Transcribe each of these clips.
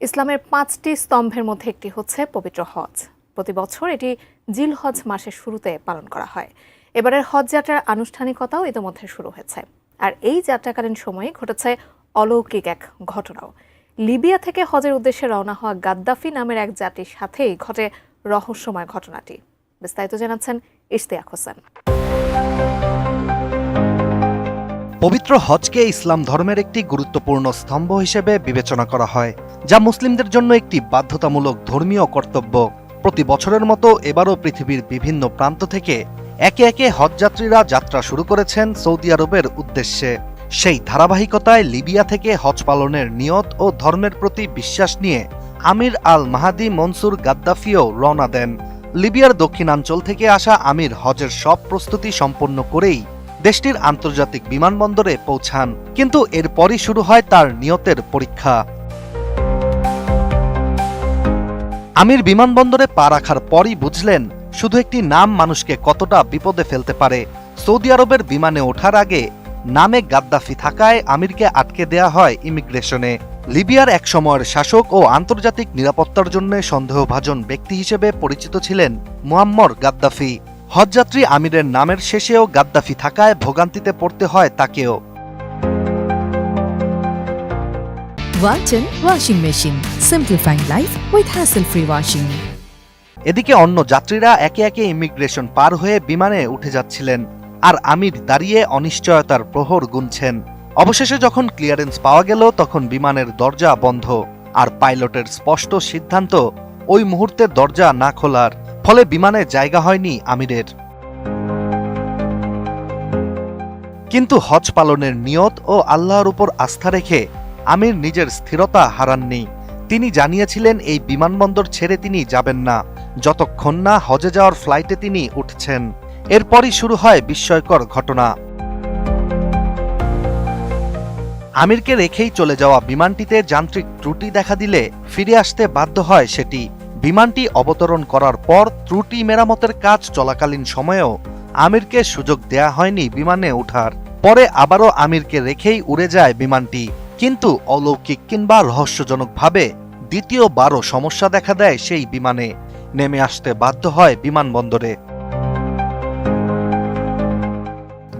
ইসলামের পাঁচটি স্তম্ভের মধ্যে একটি হচ্ছে পবিত্র হজ। প্রতি বছর এটি জিল হজ মাসের শুরুতে পালন করা হয়। এবারের হজ যাত্রার আনুষ্ঠানিকতাও ইতিমধ্যে শুরু হয়েছে। আর এই যাত্রাকালীন সময়ে ঘটেছে অলৌকিক এক ঘটনাও। লিবিয়া থেকে হজের উদ্দেশ্যে রওনা হওয়া গাদ্দাফি নামের এক জাতির সাথেই ঘটে রহস্যময় ঘটনাটি। বিস্তারিত জানাচ্ছেন ইশতিয়াক হোসেন। পবিত্র হজকে ইসলাম ধর্মের একটি গুরুত্বপূর্ণ স্তম্ভ হিসেবে বিবেচনা করা হয়। যা মুসলিমদের জন্য একটি বাধ্যতামূলক ধর্মীয় কর্তব্য। প্রতি বছরের মতো এবারও পৃথিবীর বিভিন্ন প্রান্ত থেকে একে একে হজযাত্রীরা যাত্রা শুরু করেছেন সৌদি আরবের উদ্দেশ্যে। সেই ধারাবাহিকতায় লিবিয়া থেকে হজ পালনের নিয়ত ও ধর্মের প্রতি বিশ্বাস নিয়ে আমির আল মাহাদি মনসুর গাদ্দাফিও রওনা দেন। লিবিয়ার দক্ষিণাঞ্চল থেকে আসা আমির হজের সব প্রস্তুতি সম্পন্ন করেই দেশটির আন্তর্জাতিক বিমানবন্দরে পৌঁছান। কিন্তু এরপরই শুরু হয় তার নিয়তের পরীক্ষা। আমির বিমানবন্দরে পা রাখার পরই বুঝলেন শুধু একটি নাম মানুষকে কতটা বিপদে ফেলতে পারে। সৌদি আরবের বিমানে ওঠার আগে নামে গাদ্দাফি থাকায় আমিরকে আটকে দেয়া হয় ইমিগ্রেশনে। লিবিয়ার এক সময়ের শাসক ও আন্তর্জাতিক নিরাপত্তার জন্য সন্দেহভাজন ব্যক্তি হিসেবে পরিচিত ছিলেন মুয়াম্মর গাদ্দাফি। হজযাত্রী আমিরের নামের শেষেও গাদ্দাফি থাকায় ভোগান্তিতে পড়তে হয় তাকেও। Walton Washing Machine. Simplifying life with hassle-free washing. এদিকে অন্য যাত্রীরা একে একে ইমিগ্রেশন পার হয়ে বিমানে উঠে যাচ্ছিলেন, আর আমির দাঁড়িয়ে অনিশ্চয়তার প্রহর গুনছেন অবশেষে যখন ক্লিয়ারেন্স পাওয়া গেল, তখন বিমানের দরজা বন্ধ, আর পাইলটের স্পষ্ট সিদ্ধান্ত, ওই মুহূর্তে দরজা না খোলার, ফলে বিমানে জায়গা হয়নি আমিরের কিন্তু হজ পালনের নিয়ত ও আল্লাহর উপর আস্থা রেখে আমির নিজের স্থিরতা হারাননি। তিনি জানিয়েছিলেন, এই বিমানবন্দর ছেড়ে তিনি যাবেন না। যতক্ষণ না হজে যাওয়ার ফ্লাইটে তিনি উঠছেন। এরপরই শুরু হয় বিস্ময়কর ঘটনা। আমিরকে রেখেই চলে যাওয়া বিমানটিতে যান্ত্রিক ত্রুটি দেখা দিলে ফিরে আসতে বাধ্য হয় সেটি। বিমানটি অবতরণ করার পর ত্রুটি মেরামতের কাজ চলাকালীন সময়েও আমিরকে সুযোগ দেয়া হয়নি বিমানে ওঠার পরে আবারও আমিরকে রেখেই উড়ে যায় বিমানটি। কিন্তু অলৌকিক কিংবা রহস্যজনকভাবে দ্বিতীয়বারও সমস্যা দেখা দেয় সেই বিমানে। নেমে আসতে বাধ্য হয় বিমানবন্দরে।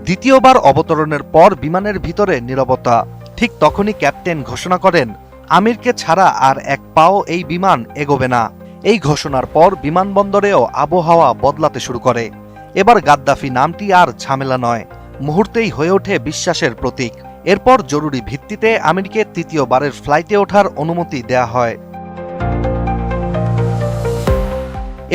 দ্বিতীয়বার অবতরণের পর বিমানের ভিতরে নীরবতা। ঠিক তখনই ক্যাপ্টেন ঘোষণা করেন, আমিরকে ছাড়া আর এক পাও এই বিমান এগোবে না। এই ঘোষণার পর বিমানবন্দরেও আবহাওয়া বদলাতে শুরু করে। এবার গাদ্দাফি নামটি আর ঝামেলা নয়, মুহূর্তেই হয়ে ওঠে বিশ্বাসের প্রতীক। এরপর জরুরি ভিত্তিতে আমিরকে তৃতীয়বারের ফ্লাইটে ওঠার অনুমতি দেয়া হয়।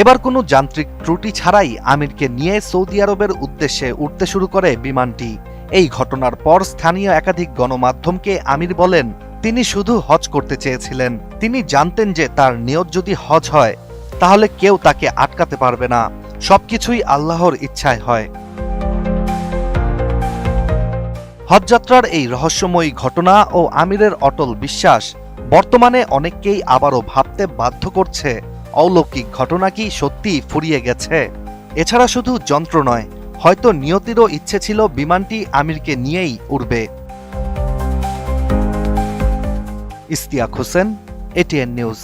এবার কোনো যান্ত্রিক ত্রুটি ছাড়াই আমিরকে নিয়ে সৌদি আরবের উদ্দেশ্যে উঠতে শুরু করে বিমানটি। এই ঘটনার পর স্থানীয় একাধিক গণমাধ্যমকে আমির বলেন, তিনি শুধু হজ করতে চেয়েছিলেন। তিনি জানতেন যে তার নিয়ত যদি হজ হয়, তাহলে কেউ তাকে আটকাতে পারবে না। সবকিছুই আল্লাহর ইচ্ছায় হয়। হজযাত্রার এই রহস্যময়ী ঘটনা ও আমিরের অটল বিশ্বাস বর্তমানে অনেককেই আবারও ভাবতে বাধ্য করছে, অলৌকিক ঘটনা কি সত্যি ফুরিয়ে গেছে? এছাড়া শুধু যন্ত্র নয়, হয়তো নিয়তিরও ইচ্ছে ছিল বিমানটি আমিরকে নিয়েই উড়বে। Istiaq Hossain, ATN news.